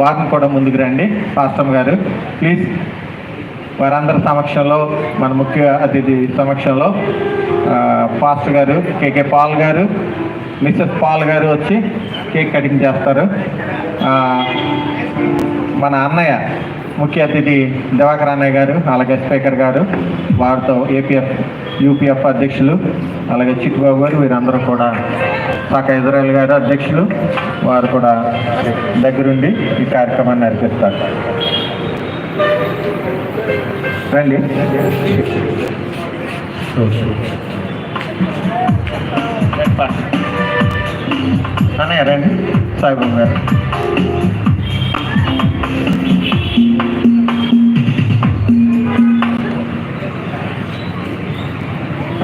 వారిని కూడా ముందుకు రండి. పాస్టమ్ గారు ప్లీజ్. వారందరి సమక్షంలో మన ముఖ్య అతిథి సమక్షంలో పాస్టర్ గారు K K Paul garu mrs Paul garu వచ్చి కేక్ కటింగ్ చేస్తారు. మన అన్నయ్య ముఖ్య అతిథి దివాకర్ అన్నయ్య గారు అలాగే స్పీకర్ గారు వారితో ఏపీఎఫ్ యూపీఎఫ్ అధ్యక్షులు అలాగే చిట్టుబాబు గారు వీరందరూ కూడా శాఖ ఇజ్రాయల్ గారు అధ్యక్షులు వారు కూడా దగ్గరుండి ఈ కార్యక్రమాన్ని నడిపిస్తారు. రండి. అన్నయ్య రండి. సాయిబాబు గారు.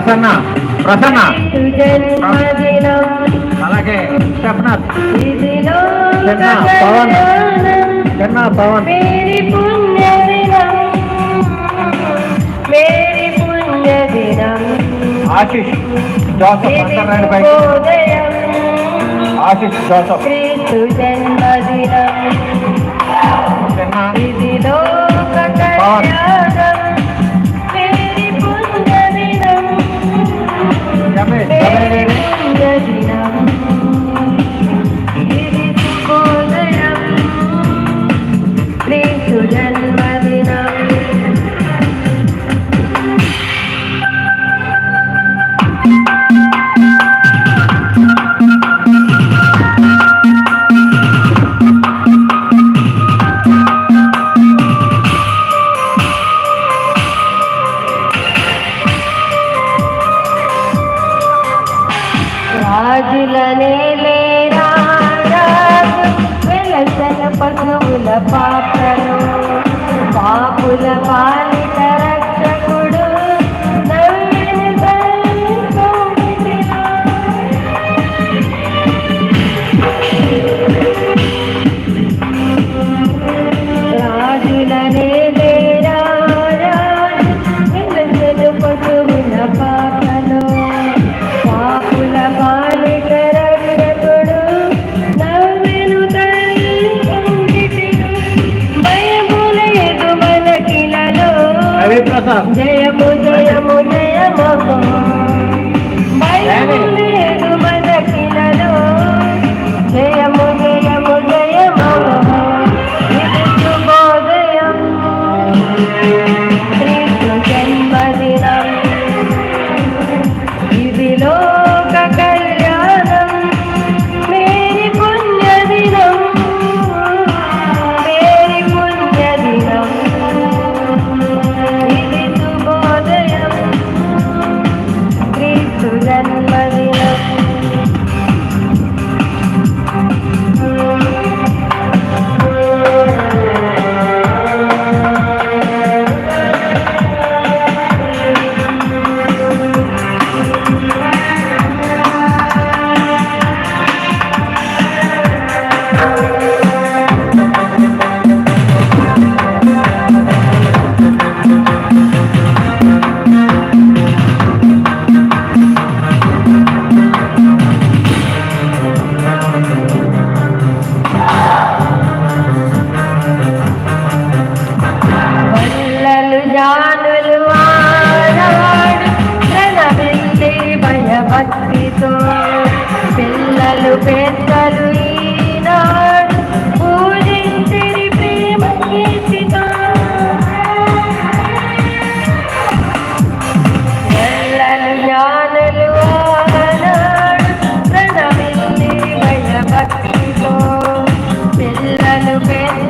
ప్రసన్న ప్రసన్న. అలాగే ఇదిలో చిన్న పవన్. చిన్న పవన్. ఆశిష్ జోసఫ్ శుభోదయం ఆశిష్ జోసఫ్. చిన్న ఇది రాజులనే లేరా రాజు వెలసల పశువుల పాత్రలు పాపుల పాలిత జయము జయము జయము పిల్లలు పెద్దలు ఈనాడు పూజించిరి ప్రేమ గీతిక ఎల్లలు జ్ఞానులు ఆనాడు ప్రణమింది భయభక్తితో. పిల్లలు పెద్ద